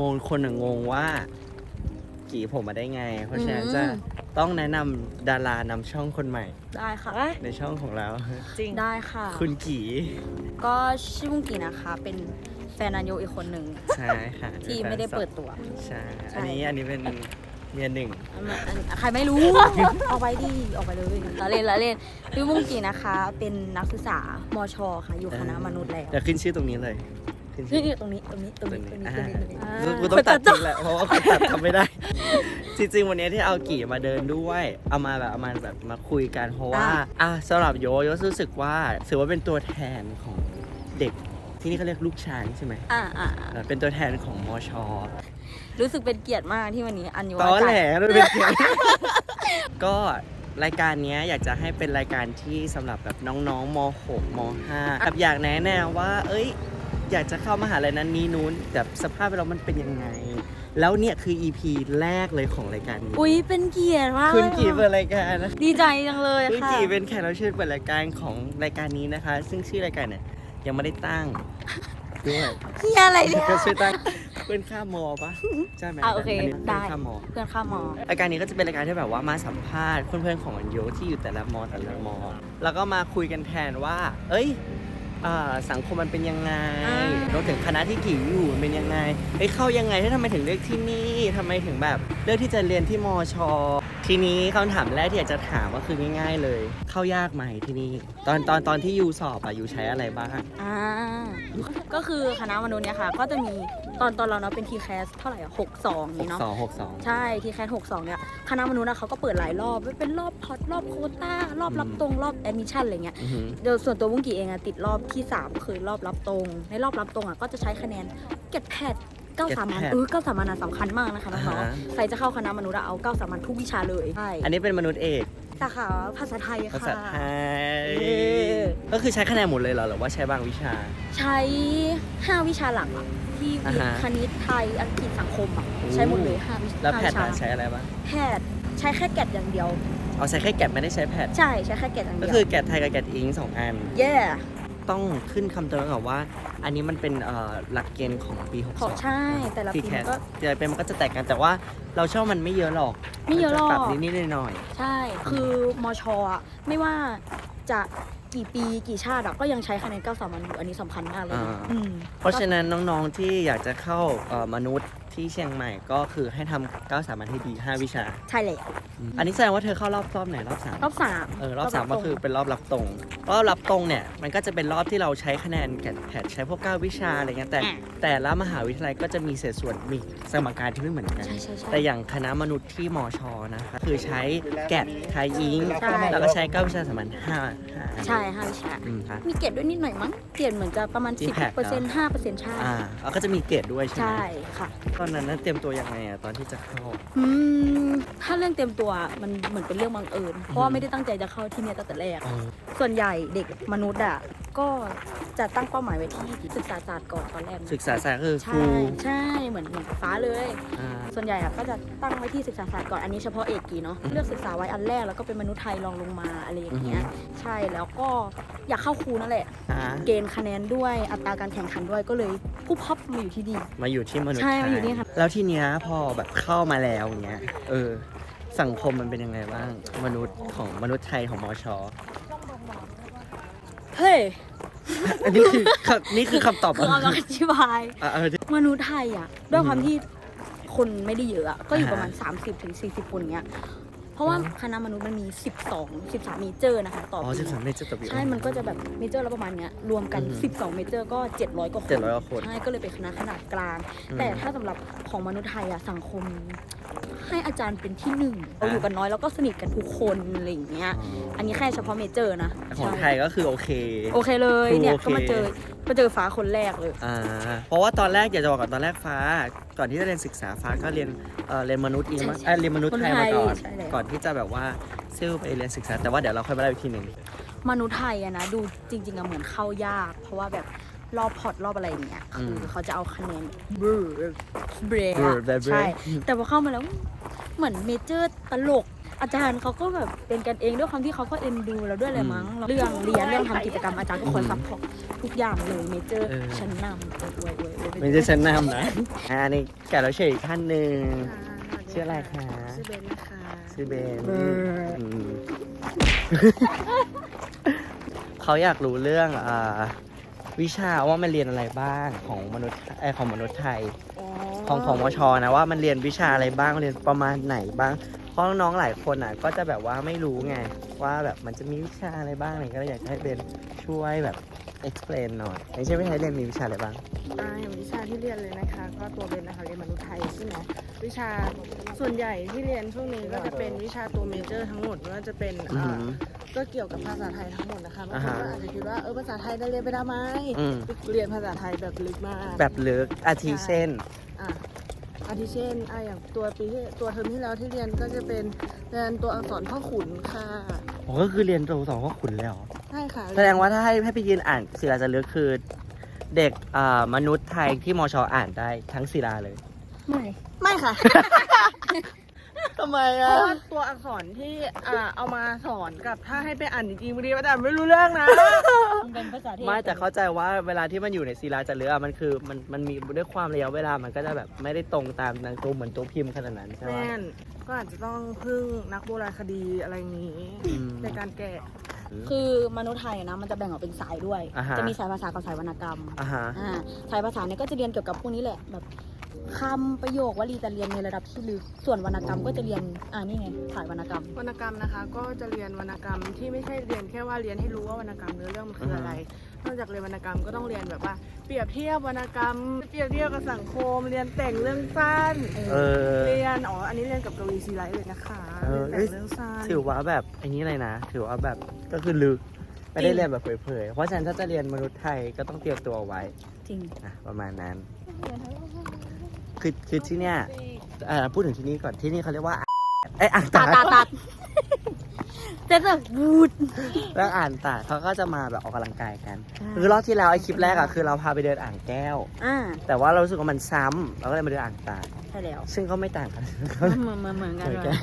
งงคนอะงงว่ากี่ผมมาได้ไง เพราะฉะนั้นอืมจะต้องแนะนำดารานำช่องคนใหม่ ได้ค่ะ ในช่องของเรา จริง ได้ค่ะ คุณกี่ ก็ชื่อมุงกีนะคะ เป็นแฟนอันโยอีกคนหนึ่งใช่ค่ะที่ไม่ได้เปิดตัว ใช่ใช่อันนี้อันนี้เป็นเมียหนึ่ง อันอันใครไม่รู้ออกไปดิออกไปเลยละเล่นละเล่นพี่มุงกีนะคะ เป็นนักศึกษามชค่ะ อยู่คณะมนุษย์แล้วเดี๋ยวขึ้นชื่อตรงนี้เลย ขึ้นชื่นี่อตรงนี้ตรงนี้ตรงนี้ตรงนี้อ่าตรงนี้ตรงนี้อ่ากูต้องตัดจริงแหละเพราะว่ากูตัดทำไม่ได้ จริงๆ วันนี้ที่เอากี่มาเดินด้วย เอามาแบบเอามาแบบมาคุยกันเพราะว่าอะสำหรับโยโยรู้สึกว่าถือว่าเป็นตัวแทนของเด็กที่นี่เขาเรียกลูกช้างใช่ไหมอ่าอ่าอ่าเอ่อเป็นตัวแทนของมช รู้สึกเป็นเกียรติมากที่วันนี้อันโยตอแหลจัดด้วยเป็นเสียง ก็รายการเนี้ยอยากจะให้เป็นรายการที่สำหรับแบบน้องๆม .6 ม .5 แบบอยากแนะแนวว่า เอ้ย อยากจะเข้ามหาลัยนั้นนี้นู้นแบบสภาพเรามันเป็นยังไง แล้วเนี่ยคือ EP แรกเลยของรายการนี้อุ้ยเป็นเกียรติมากคุณเลยกี่ค่ะเปิดรายการนะดีใจจังเลยคุณค่ะกี่เป็นแขกรับเชิญเปิดรายการของรายการนี้นะคะ ซึ่งชื่อรายการเนี่ยยังไม่ได้ตั้งด้วยเฮียอะไรเนี่ยก็ช่วยตั้งเพื่อนข้ามมอปะใช่ไหมอะโอเค นนี้ได้ เพื่อนข้ามมอ เพื่อนข้ามมอ รายการนี้ก็จะเป็นรายการที่แบบว่ามาสัมภาษณ์เพื่อนๆของอันโยที่อยู่แต่ละมอแต่ละมอ แล้วก็มาคุยกันแทนว่า เอ้ยเอ่อ สังคมมันเป็นยังไงอ่ารวมถึงคณะที่กี่อยู่มันเป็นยังไงเอ้ยเข้ายังไงถ้าทำไมถึงเลือกที่นี่ทำไมถึงแบบเลือกที่จะเรียนที่มอชอทีนี้คำถามแรกที่อยากจะถามก็คือง่าย ๆ เลย เข้ายากไหมที่นี่ ตอนตอนตอนที่ยูสอบอะยูใช้อะไรบ้าง อ่าก็คือคณะมนุษย์เนี่ยค่ะ ก็จะมีตอนตอนเราเนาะเป็นทีแคสเท่าไหร่อะหกสองหนี้กเนาะสองหกสองใช่ทีแคสหกสองเนี่ยคณะมนุษย์นะเขาก็เปิดหลายรอบเป็นรอบพอตรอบโควต้ารอบรับอืมตรงรอบแอดมิชชั่นอะไรเงี้ยอือหือเดี๋ยวส่วนตัววุ้งกี่เองอะติดรอบที่สามคือรอบรับตรง ในรอบรับตรงอะก็จะใช้คะแนนเก็ตแพดเก้าสามัญ GPAT เออเก้าสามัญอะสำคัญมากนะคะน้อ่าองฮะ ๆใครจะเข้าคณะมนุษย์อะเอาเก้าสามัญทุกวิชาเลยใช่ อันนี้เป็นมนุษย์เอก สาขาภาษาไทยภาค่ะษาไทยเย้ก็คือใช้คะแนนหมดเลยเหรอหรือว่าใช้บางวิชา ใช้ 5 วิชาหลักอะที่อ่าฮะคณิตไทยอังกฤษสังคมอะโอ้ ใช้หมดเลย5วิแล้วห้าแพทวิชาย์ใช้อะไรบ้างแพทย์ใช้แค่แกดอย่างเดียว เอาใช้แค่แกดไม่ได้ใช้แพทย์ใช่ใช้แค่แกดอย่างก็เดียว คือแกดไทยกับแกดอิงสองอันเย่ ต้องขึ้นคำเตือนก่อนว่า อันนี้มันเป็นเอ่อหลักเกณฑ์ของปีขอ62ใช่ แต่ละทีปีแคมัสนก็ จะเป็นมันก็จะแตกกันแต่ว่าเราชอบมันไม่เยอะหรอกไม่เยอะหรอกมันจปรับนิดๆหน่อยใช่ คือมชอะไม่ว่าจะกี่ปีกี่ชาติอะก็ยังใช้คะแนนเก้าสามัญอยู่ อันนี้สำคัญมากเลยนะอืมๆเพราะฉะนั้นน้องๆที่อยากจะเข้าเอ่อมนุษย์ ที่เชียงใหม่ก็คือให้ทำก้าวสามัญให้ดี5วิชา ใช่แล้วอันนี้แสดงว่าเธอเข้ารอบรอบไหนรอบสามรอบสามเออรอบสามตก็รงคือเป็นรอบรับตรง รอบรับตรงเนี่ยมันก็จะเป็นรอบที่เราใช้คะแนนแกดแพทใช้พวกเก้าวิชาอะไรเงี้ยแต่ อะแต่ละมหาวิทยาลัยก็จะมีเศษส่วนมีสมการที่ไม่เหมือนกัน ใช่ใช่ใช่แต่อย่างคณะมนุษย์ที่มอชอนะคะคือใช้แกดไทยอิงใช่ แล้วก็ใช้เก้าวิชาสามัญห้าห้าอันใช่ห้าวิชา อืมครับมีเกรดด้วยนิดหน่อยมั้งเกรดเหมือนจะประมาณ ที่10แพ็คเปอร์เซ็นต์ห้าเปอร์เซ็นต์ใช่ อ่าแล้วก็จะมีเกรดด้วยใช่ไหมใช่ค่ะตอนนั้นนะเตรียมตัวยังไงอะตอนที่จะเข้า อืมถ้าเรื่องเตรียมตัวมันเหมือนเป็นเรื่องบังเอิญเพราะว่าไม่ได้ตั้งใจจะเข้าที่เนี่ยตั้งแต่แรก ส่วนใหญ่เด็กมนุษย์อะ ก็จะตั้งเป้าหมายไว้ที่ศึกษาศาสตร์ก่อนตอนแรกนะศึกษาศาสตร์คือคใช่รูใช่เหมือนเหมือนฟ้าเลย อ่า ส่วนใหญ่อะก็จะตั้งไว้ที่ศึกษาศาสตร์ก่อนอันนี้เฉพาะเอกกีเนาะอืมเลือกศึกษาไว้อันแรกแล้วก็เป็นมนุษย์ไทยรองลงมาอะไรอย่างเงี้ยอือฮึ ใช่แล้วก็อยากเข้าครูนั่นแหละ อ่าเกณฑ์คะแนนด้วยอัตราการแข่งขันด้วยก็เลยผู้พับมาอยู่ที่ดี มาอยู่ที่มนุษย์ใช่ไทมาอยู่นี่ค่ะ แล้วทีเนี้ยพอแบบเข้ามาแล้วเงี้ยเออ สังคมมันเป็นยังไงบ้าง มนุษย์ของมนุษย์ไทยของมอชอ เฮ้ยอันนี้คือคำนี่คือคำตอบคือเอามาอธิบาย อะเออมนุษย์ไทยอะด้วยความที่คนไม่ได้เยอะอะก็อยู่อ่าฮะประมาณ 30ถึง40 คนเงี้ย เพราะว่าคณะมนุษย์มันมี 12 13เมเจอร์นะคะต่ออ๋อปีสิบสามเมตรจะตบใช่ มันก็จะแบบเมเจอร์ละประมาณเนี้ยรวมกัน อืม12 เมเจอร์ก็ 700กว่าคนเจ็ดร้อยกว่าคนใช่ก็เลยเป็นคณะขนาดกลาง อืมแต่ถ้าสำหรับของมนุษย์ไทยอะสังคม ให้อาจารย์เป็นที่หนึ่งเราอ่าอยู่กันน้อยแล้วก็สนิทกันทุกคนอะไรอย่างเงี้ยอันนี้แค่เฉพาะเมเจอร์นะแต่ของใช่ไทยก็คือโอเค โอเคเลยครูเนี่ยโอเคก็มาเจอ มาเจอฟ้าคนแรกเลย อ่าเพราะว่าตอนแรกอยากจะบอกก่อนตอนแรกฟ้า ก่อนที่จะเรียนศึกษาฟ้าก็เรียนเอ่อเรียนมนุษย์อิงมาใช่ใช่เอ้ยเรียนมนุษย์ไทยมาก่อนใช่แล้ว ก่อนที่จะแบบว่าซิ่วไปเรียนศึกษา แต่ว่าเดี๋ยวเราค่อยมาเล่าอีกทีหนึ่งมนุษย์ไทยอะนะดูจริงๆอะเหมือนเข้ายาก เพราะว่าแบบรอบพอร์ตรอบอะไรอย่างเงี้ยคือเขาจะเอาคะแนนเบรเบรเบรเบรใช่แต่พอเข้ามาแล้วเหมือนเมเจอร์ตลก อาจารย์เขาก็แบบเป็นกันเองด้วยความที่เขาก็เอ็นดูเราด้วยแหละมั้งเรื่องเรียนเรื่องทำกิจกรรมอาจารย์ก็คอยซัพพอร์ตทุกอย่างเลยเมเจอร์ชั้นนำอวยอวยอวยไม่ใช่ฉันนำนะอ่าอันนี้แขกรับเชิญอีกท่านหนึ่งชื่ออะไรคะชื่อเบนนะคะชื่อเบนเบนอืมเขาอยากรู้เรื่องอ่าวิชาว่ามันเรียนอะไรบ้างของมนุษย์เอยของมนุษย์ไทย ของของมชนะว่ามันเรียนวิชาอะไรบ้างเรียนประมาณไหนบ้างเพราะน้องๆหลายคนอะก็จะแบบว่าไม่รู้ไงว่าแบบมันจะมีวิชาอะไรบ้างอะไรก็เลยอยากจะให้เบนช่วยแบบ explain หน่อยอย่างเช่นวิชาเรียนมีวิชาอะไรบ้างอ่าอย่างวิชาที่เรียนเลยนะคะ ก็ตัวเบนนะคะเรียนมนุษย์ไทยใช่ไหมวิชาส่วนใหญ่ที่เรียนช่วงนี้ก็จะเป็นวิชาตัวเมเจอร์ทั้งหมดไม่ว่าจะเป็นอืออ่าหือก็เกี่ยวกับภาษาไทยทั้งหมดนะคะบางอ่าคนฮะก็อาจจะคิดว่าเออภาษาไทยได้เรียนไปทำไมอืมเรียนภาษาไทยแบบลึกมาก แบบลึกอาทิเช่น อะอาทิเช่นอะอย่างตัวปีที่ตัวเทอมที่แล้วที่เรียนก็จะเป็นเรียนตัวอักษรพ่อขุนค่ะผมก็คือเรียนตัวสองพ่อขุนเลยเหรอใช่ค่ะแสดงว่าถ้าให้ให้ไปยืนอ่านศิลาจะลึกคือ เด็กอ่ามนุษย์ไทยที่มชอ่านได้ทั้งศิลาเลย ไม่ ไม่ค่ะ ทำไมเพอะ ราะว่าตัวอักษรที่อ่าเอามาสอนกับถ้าให้ไปอ่านจริงๆบางทีอาจารย์ไม่รู้เรื่องนะมัน เป็นภาษาเทพไม่แต่เข้าใจว่าเวลาที่มันอยู่ในศิลาจะเลือะมันคือมันมันมีด้วยความระยะเวลามันก็จะแบบไม่ได้ตรงตามในตัวเหมือนตัวพิมพ์ขนาดนั้นใช่ไหมแม่นก็อาจจะต้องพึ่งนักโบราณคดีอะไรอย่างนี้อืมในการแกะ คือมนุษย์ไทยนะมันจะแบ่งออกเป็นสายด้วย อ่าฮะ จะมีสายภาษากับสายวรรณกรรมอ่าฮะ อ่าสายภาษาเนี่ยก็จะเรียนเกี่ยวกับพวกนี้แหละแบบ คำประโยควลีจะเรียนในระดับที่ลึก ส่วนวรรณกรรมก็จะเรียนอ่านี่ไงสายวรรณกรรม วรรณกรรมนะคะ ก็จะเรียนวรรณกรรมที่ไม่ใช่เรียนแค่ว่าเรียนให้รู้ว่าวรรณกรรมเนื้อเรื่องมันคืออะไร นอกจากเรียนวรรณกรรมก็ต้องเรียนแบบว่า เปรียบเทียบวรรณกรรม เปรียบเทียบกับสังคม เรียนแต่งเรื่องสั้นเออ เรียนอ๋ออันนี้เรียนกับกวีซีไลท์เลยนะคะเออ เรียนแต่งเรื่องสั้นถือว่าแบบอันนี้เลยนะ ถือว่าแบบก็คือลึกไม่ได้เรียนแบบเผยๆ เพราะฉะนั้นถ้าจะเรียนมนุษย์ไทยก็ต้องเตรียมตัวไว้จริง นะประมาณนั้น คือคือที่เนี้ยเอ่อพูดถึงที่นี่ก่อนที่นี่เขาเรียกว่าไอยอ่างตาตาตาตาจะแบบบูดแล้วอ่านตาเขาก็จะมาแบบออกกำลังกายกันใช่คือรอบที่แล้วไอคลิปแรกอะคือเราพาไปเดินอ่างแก้ว อ่าแต่ว่าเรารู้สึกว่ามันซ้ำเราก็เลยมาเดินอ่างตาใช่แล้วซึ่งก็ไม่ต่างกัน เหมือนเหมือนเหมือนกันเหมือนเลกัยน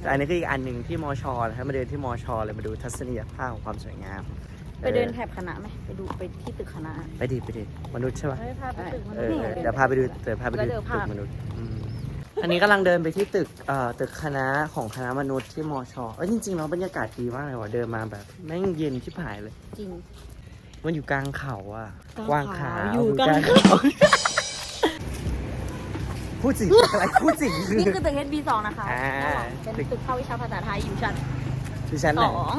แต่อันนี้คืออีกอันหนึ่งที่มอชอนะครับมาเดินที่มอชอเลยมาดูทัศนียภาพของความสวยงาม ไปเดินออแถบคณะไหมไปดูไปที่ตึกคณะ ไปดิไปดิมนุษย์ใช่ปะให้พาไปตึกมเอนุษอย์เออเดี๋ยวพาไปดูเดี๋ยวพาไปดูแล้วเดี๋ยวตึพากมนุษย์อืมอันนี้กำลังเดินไปที่ตึกเอ่อตึกคณะของคณะมนุษย์ที่มอชอเอ้ยจริงๆแล้วบรรยากาศดีมากเลยว่ะเดินมาแบบแม่งเย็นชิบหายเลย จริง มันอยู่กลางเขาอะกลางขเขาวอยู่กลางเขา พูดจริงอะไรพูดจริงนี่คือตึก HB2 นะคะอ่าเป็นตึกเข้าวิชาภาษาไทยอยู่ชั้นดิฉันสไหนอง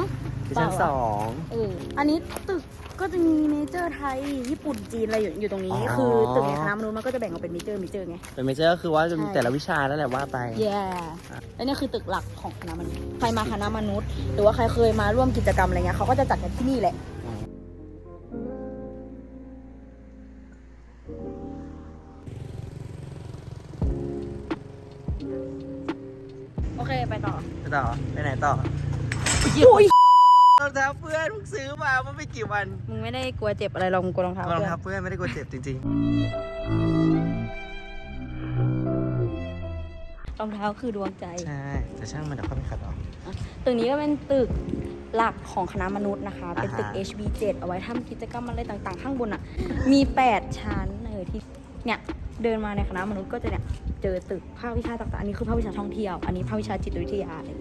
ดิฉันสองเอออันนี้ตึกก็จะมีเมเจอร์ไทย ญี่ปุ่นจีนอะไรอยู่อยู่ตรงนี้อ๋อคือตึกในคณะมนุษย์มันก็จะแบ่งออกเป็นเมเจอร์เมเจอร์ไง เป็นเมเจอร์ก็คือว่าจะมีใช่แต่ละวิชาแล้วแหละว่าไปแย่และนี่คือตึกหลักของคณะมนุษย์ใครมาคณะมนุษย์ หรือว่าใครเคยมาร่วมกิจกรรมอะไรเงี้ยเขาก็จะจัดกันที่นี่แหละโอเคไปต่อไปต่อไปไหนต่อโอ้ยร องเท้าเพื่อนเพิ่งซื้อมาเมื่อไม่กี่วันมึงไม่ได้กลัวเจ็บอะไรหรอกมึงกลัวรองเท้ารองเพื่อนเท้าเพื่อนไม่ได้กลัวเจ็บจริงรองเท้าคือดวงใจ ๆ ใช่แต่ช่างมันเดี๋ยวเข้าไปขัดออก ตึกนี้ก็เป็นตึกหลักของคณะมนุษย์นะคะ เป็นตึก อ่าฮะ HB7 เอาไว้ทำกิจกรรมอะไรต่างๆ ข้างบนอะ มี 8 ชั้นเออที่เนี่ยเดินมาในคณะมนุษย์ก็จะเนี่ยเจอตึกภาควิชาต่างๆ อันนี้คือภาควิชาท่องเที่ยว อันนี้ภาควิชาจิตวิทยาอะไรอย่างเ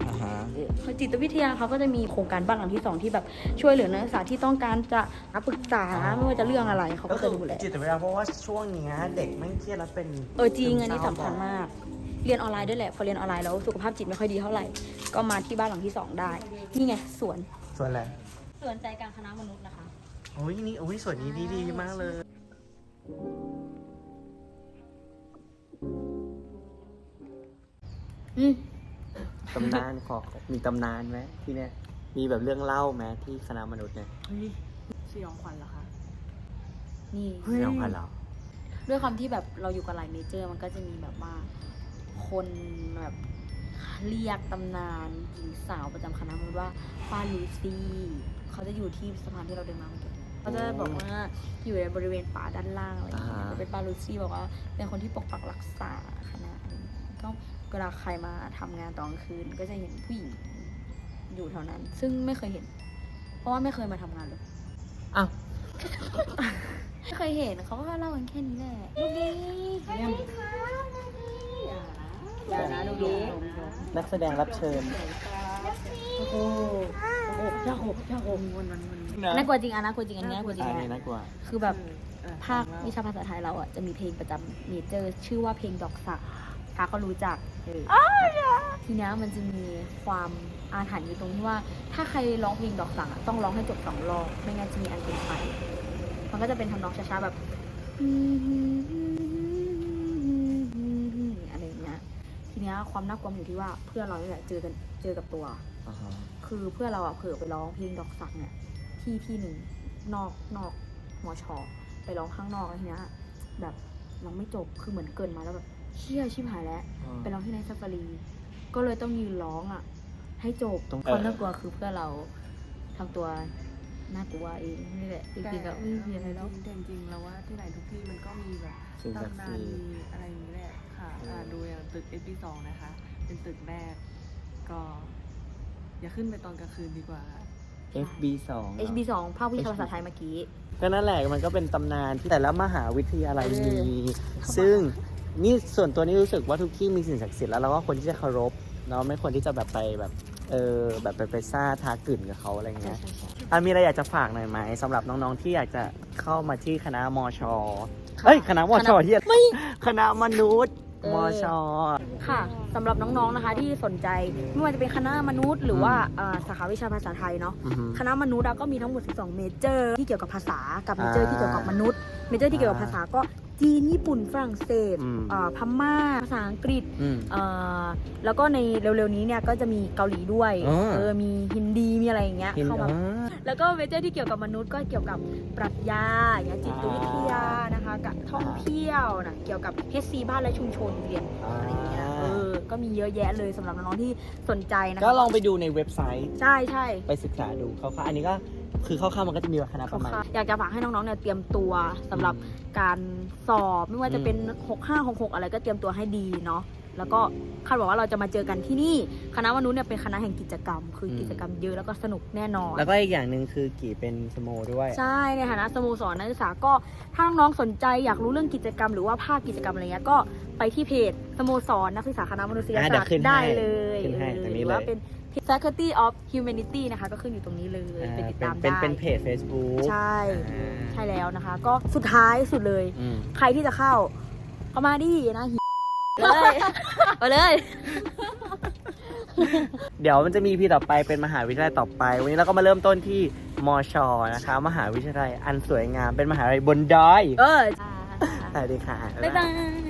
งี้ย อ่าฮะเออจิตวิทยาเขาก็จะมีโครงการบ้านหลังที่สองที่แบบช่วยเหลือนักศึกษาที่ต้องการจะปรึกษาไม่ว่าจะเรื่องอะไรเขาก็ก็คืจะอดูแลจิตวิทยาเพราะว่าช่วงเนี้ยเด็กแม่งเครียดแล้วเป็นเออจริงอันนี้สำคัญมากเรียนออนไลน์ด้วยแหละพอเรียนออนไลน์แล้วสุขภาพจิตไม่ค่อยดีเท่าไหร่ ก็มาที่บ้านหลังที่สองได้ นี่ไงสวนส่วนอะไรสวนใจกลางคณะมนุษย์นะคะโอ้ยนี่โอ้ยส่วนนี้ดีดีมากเลยอืม ตำนานขอมีตำนานไหมที่เนี้ยมีแบบเรื่องเล่าไหมที่คณะมนุษย์เนี่ยสยองขวัญเหรอคะนี่ เรื่องพันเหรอด้วยความที่แบบเราอยู่กับหลายเมเจอร์ มันก็จะมีแบบว่าคนแบบเรียกตำนานหญิงสาวประจำคณะมนุษย์ว่าป้าลูซี่เขาจะอยู่ที่สะพานที่เราเดินมาเมื่อกี้เขาจะบอกว่าอยู่ในบริเวณป่าด้านล่างอะไรอย่างเงี้ยอ่าเป็นป้าลูซี่บอกว่าเป็นคนที่ปกปักรักษาคณะอะไรอย่างเงี้ยก็ เวลาใครมาทำงานตอนกลางคืนก็จะเห็นผู้หญิงอยู่แถวนั้น ซึ่งไม่เคยเห็น เพราะว่าไม่เคยมาทำงานเลยอ้าวไม่เคยเห็นเขาก็เล่ากันแค่นี้แหละลูกดีสวัสดีค่ะอย่านะลูกดีนักแสดงรับเชิญโอ้โหโอ้โหเจ้าหกเจ้าหกวันวันวันน่ากลัวจริงอะน่ากลัวจริงอันนี้น่ากลัวจริงอันนะนี้น่ากลัวคือแบบภาควิชาภาษาไทยเราอะจะมีเพลงประจำเมเจอร์ ชื่อว่าเพลงดอกสักพาก็รู้จักเออทีเนี้ยมันจะมีความอาถรรพ์อยู่ตรงที่ว่า ถ้าใครร้องเพลงดอกสักอะต้องร้องให้จบสองรอบไม่งั้นจะมีอันเป็นไปมันก็จะเป็นทำนองช้าๆแบบอะไรอย่างเงี้ยทีเนี้ยความน่ากลัวมันอยู่ที่ว่าเพื่อนเราเนี่ยเจอกันเจอกับตัว อ่าฮะคือเพื่อนเราอะเผลอไปร้องเพลงดอกสักเนี่ยที่ที่หนึ่งนอกนอกมอชอไปร้องข้างนอกแล้วทีเนี้ยแบบเราไม่จบคือเหมือนเกินมาแล้วแบบ เชี่ยชิบหายแล้วไปร้องที่ในซัฟฟารี ก็เลยต้องยืนร้องอะ ให้จบต้องความน่ากลัวคือเพื่อนเราทำตัวน่ากลัวเองนี่แหละจริงๆก็ไม่มีอะไรแล้ว แต่จริงๆแล้วว่าที่ไหนทุกที่มันก็มีแบบสิ่งศักดิ์ตำนาสินทธิ์ มีอะไรอย่างนี้แหละค่ะเอออ่าดูอย่างตึก s อ2นะคะ เป็นตึกแรก ก็ อย่าขึ้นไปตอนกลางคืนดีกว่า FB สอง HB สองภาควิชาภาษาไทยเมื่อกี้ ก็นั่นแหละมันก็เป็นตำนานที่แต่ละมหาวิทยาลัยเออมี ซึ่ง นี่ส่วนตัวนี้รู้สึกว่าทุกที่มีสิ่งศักดิ์สิทธิ์แล้วเราก็ควรที่จะเคารพเนาะไม่ควรที่จะแบบไปแบบเออแบบไปไปซ่าทากึ่นกับเขาอะไรใช่เงี้ยใช่ใช่อะมีอะไรอยากจะฝากหน่อยไหมสำหรับน้องๆที่อยากจะเข้ามาที่คณะมอชอเอ้ยคณะมอชอที่คณะมนุษย์มอชอ ค่ะสำหรับน้องๆนะคะที่สนใจไม่ว่าจะเป็นคณะมนุษย์ หรือว่าเอ่อสาขาวิชาภาษาไทยเนาะอือฮึ คณะมนุษย์อะก็มีทั้งหมด 12 เมเจอร์ที่เกี่ยวกับภาษากับเมเจอร์อ่าที่เกี่ยวกับมนุษย์เมเจอร์ที่เกี่ยวกับภาษาก็ จีน ญี่ปุ่น ฝรั่งเศสอืม เอ่อพม่า ภาษาอังกฤษอืม เอ่อแล้วก็ในเร็วๆนี้เนี่ยก็จะมีเกาหลีด้วยอ๋อ เออมีฮินดีมีอะไรอย่างเงี้ยเห็นเข้ามาอ๋อแล้วก็เมเจอร์ที่เกี่ยวกับมนุษย์ก็เกี่ยวกับปรัชญาอย่างเงี้ยจิตวิทยานะคะกับท่องเที่ยวนะเกี่ยวกับ HC บ้านและชุมชนเรียนอะไรอย่างเงี้ยเออก็มีเยอะแยะเลยสำหรับน้องๆที่สนใจนะคะก็ลองไปดูในเว็บไซต์ ใช่ใช่ไปศึกษาดูเขาๆอันนี้ก็ คือเข้าๆมันก็จะมีคณะประมาณ อยากจะฝากให้น้องๆเนี่ยเตรียมตัวสำหรับการสอบไม่ว่าจะเป็น 6 5 6 6 อะไรก็เตรียมตัวให้ดีเนาะ แล้วก็คาดหวังว่าเราจะมาเจอกันที่นี่ คณะมนุษย์เนี่ยเป็นคณะแห่งกิจกรรม คืออมกิจกรรมเยอะแล้วก็สนุกแน่นอน แล้วก็อีกอย่างหนึ่งคือกี่เป็นสโมด้วย ใช่ในฐานะสโมสรนักศึกษาก็ถ้าน้องๆสนใจอยากรู้เรื่องกิจกรรม หรือว่าภาคกิจกรรมอะไรเงี้ยก็ไปที่เพจสโมสรนักศึกษาคณะมนุษยอะศาเดี๋สยตวขึ้นร์ให้ได้เลยขึ้นให้เออตรงหนี้รือว่าเลยเป็น Faculty of Humanity นะคะ ก็ขึ้นอยู่ตรงนี้เลยอ่าไปติดเป็นตามเป็นได้เป็นเพจ Facebook ใช่อ่าใช่แล้วนะคะ ก็สุดท้ายสุดเลยอืมใครที่จะเข้าเข้ามาดินะหิ เลยไปเลย เดี๋ยวมันจะมีพีต่อไปเป็นมหาวิทยาลัยต่อไป วันนี้เราก็มาเริ่มต้นที่มอชอนะคะ มหาวิทยาลัยอันสวยงามเป็นมหาวิทยาลัยบนดอยเออสวัสดีค่ะ บ๊ายบาย